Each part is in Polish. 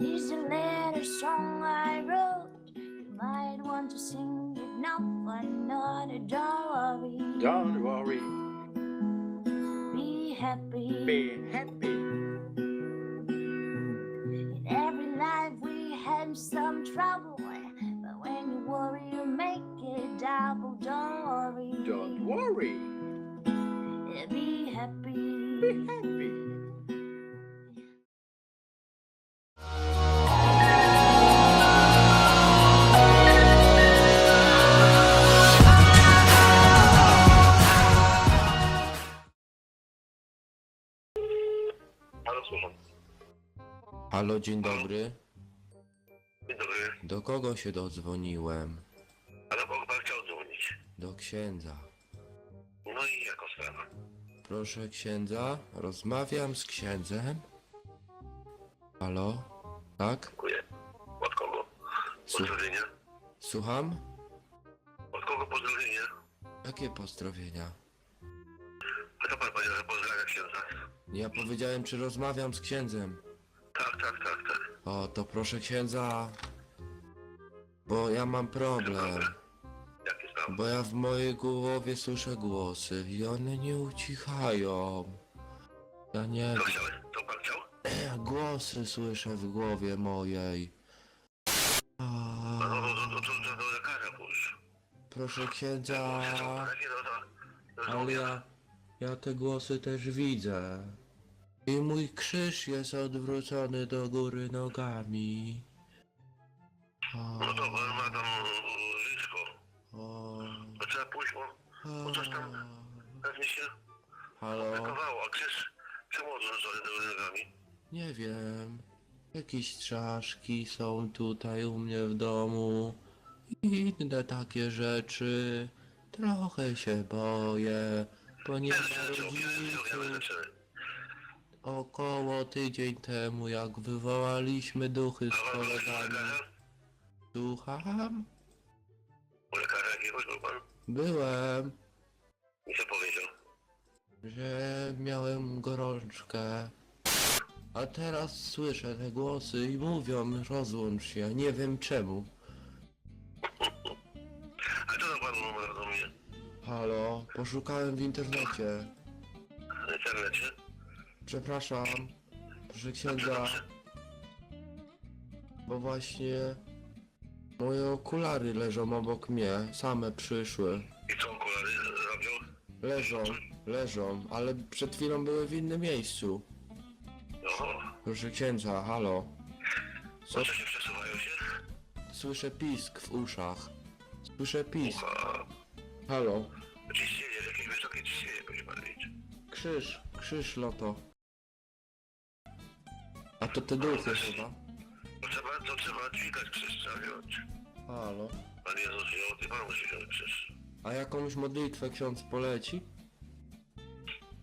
Here's a letter song I wrote. You might want to sing it now for another. Don't worry, Don't worry, be happy. be happy. In every life we have some trouble, but when you worry, you make it double. Don't worry, Don't worry, be happy. be happy. Słucham. Halo, dzień dobry. Dzień dobry. Do kogo się dodzwoniłem? A do kogo pan chciał dzwonić? Do księdza. No i jako sprawa? Proszę księdza, rozmawiam z księdzem. Halo? Tak? Dziękuję. Od kogo? Pozdrowienia? Słucham? Od kogo pozdrowienia? Jakie pozdrowienia? A to pan powiedział, że księdza. Ja powiedziałem, czy rozmawiam z księdzem. Tak, tak, tak, tak. O, to proszę księdza. Bo ja mam problem. Bo ja w mojej głowie słyszę głosy i one nie ucichają. Ja nie Co chciałeś? Co pan chciał? wiem. Głosy słyszę w głowie mojej. No, no, no, no, no, to, to do lekarza pójść. proszę księdza. No, to, Ale ja, ja te głosy też widzę. I mój krzyż jest odwrócony do góry nogami. O, No to pan ma tam e, liczko. o, To trzeba pójść, bo o. coś tam- pewnie się Halo? A krzyż czemu odrzucony do góry nogami? Nie wiem. Jakieś czaszki są tutaj u mnie w domu. I inne takie rzeczy. Trochę się boję, rodziców. leczymy. Około tydzień temu, jak wywołaliśmy duchy z kolegami. Słucham? U lekarza jakiegoś był pan? Byłem, I co powiedział? że miałem gorączkę. A teraz słyszę te głosy i mówią, rozłącz się, nie wiem czemu. A co tam pan do mnie? Halo, poszukałem w internecie. W internecie? Przepraszam, proszę księdza, bo właśnie moje okulary leżą obok mnie, same przyszły. I co okulary robią? Leżą, leżą, ale przed chwilą były w innym miejscu. Oho, Proszę księdza, halo. Co się przesuwają się? Słyszę pisk w uszach. Słyszę pisk. A, Halo. Ciśnienie, jakieś wysokie ciśnienie będzie pan mieć. Krzyż, krzyż loto. A to te duchy chyba. To trzeba, to trzeba dźwigać krzyż, trzeba wziąć. Halo. Pan Jezus wziął, ty pan musi wziąć krzyż. A jakąś modlitwę ksiądz poleci?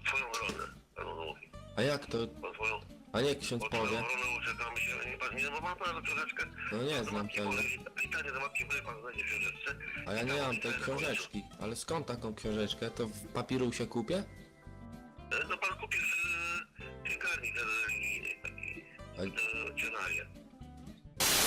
Twoją obronę, pan mówi. A jak to? Po twoją, A nie ksiądz po twoją powie? uciekamy się, nie pan nie, no ma pan książeczkę. No nie znam tego. Pan znajdzie w książeczce. A ja nie mam tej książeczki. Ale skąd taką książeczkę? To w papirusie kupię? E, No pan kupisz e, księgarnik religijny taki, A- e.